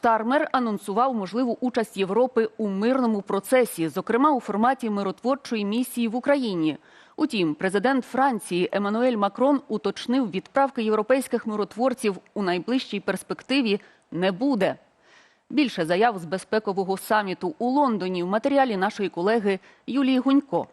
Стармер анонсував можливу участь Європи у мирному процесі, зокрема у форматі миротворчої місії в Україні. Утім, президент Франції Еммануель Макрон уточнив, відправки європейських миротворців у найближчій перспективі не буде. Більше заяв з безпекового саміту у Лондоні в матеріалі нашої колеги Юлії Гунько.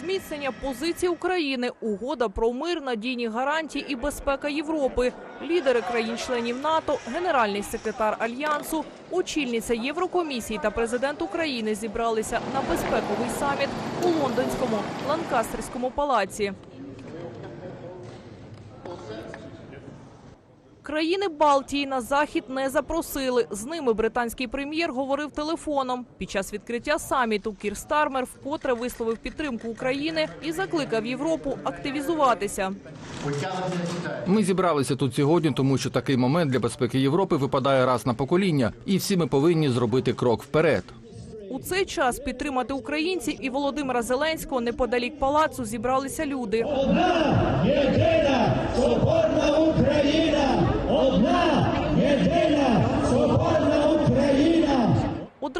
Зміцнення позицій України, угода про мир, надійні гарантії і безпека Європи. Лідери країн-членів НАТО, генеральний секретар альянсу, очільниця Єврокомісії та президент України зібралися на безпековий саміт у лондонському Ланкастерському палаці. Країни Балтії на захід не запросили. З ними британський прем'єр говорив телефоном. Під час відкриття саміту Кір Стармер вкотре висловив підтримку України і закликав Європу активізуватися. Ми зібралися тут сьогодні, тому що такий момент для безпеки Європи випадає раз на покоління, і всі ми повинні зробити крок вперед. У цей час підтримати українців і Володимира Зеленського неподалік палацу зібралися люди. єдина соборна Україна! Одна єдина соборна Україна!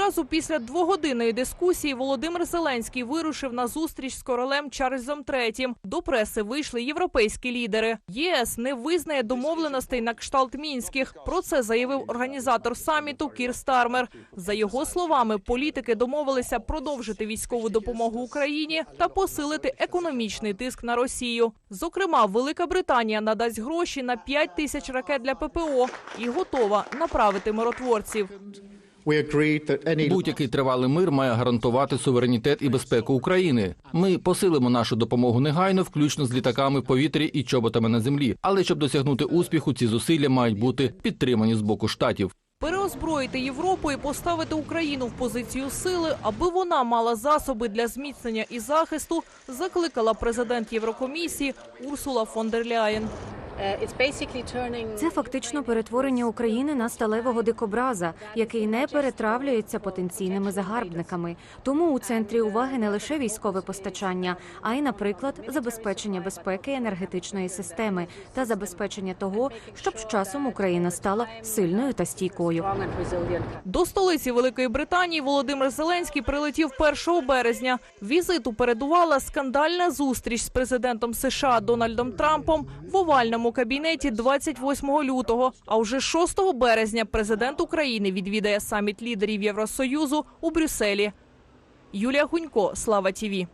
Одразу після двогодинної дискусії Володимир Зеленський вирушив на зустріч з королем Чарльзом III. До преси вийшли європейські лідери. ЄС не визнає домовленостей на кшталт мінських. Про це заявив організатор саміту Кір Стармер. За його словами, політики домовилися продовжити військову допомогу Україні та посилити економічний тиск на Росію. Зокрема, Велика Британія надасть гроші на 5 тисяч ракет для ППО і готова направити миротворців. Будь-який тривалий мир має гарантувати суверенітет і безпеку України. Ми посилимо нашу допомогу негайно, включно з літаками в повітрі і чоботами на землі. Але щоб досягнути успіху, ці зусилля мають бути підтримані з боку штатів. Переозброїти Європу і поставити Україну в позицію сили, аби вона мала засоби для зміцнення і захисту, закликала президент Єврокомісії Урсула фон дер Ляєн. Це фактично перетворення України на сталевого дикобраза, який не перетравлюється потенційними загарбниками. Тому у центрі уваги не лише військове постачання, а й, наприклад, забезпечення безпеки енергетичної системи та забезпечення того, щоб з часом Україна стала сильною та стійкою. До столиці Великої Британії Володимир Зеленський прилетів 1 березня. Візиту передувала скандальна зустріч з президентом США Дональдом Трампом в овальному кабінеті 28 лютого. А вже 6 березня президент України відвідає саміт лідерів Євросоюзу у Брюсселі. Юлія Гунько, Слава Тіві.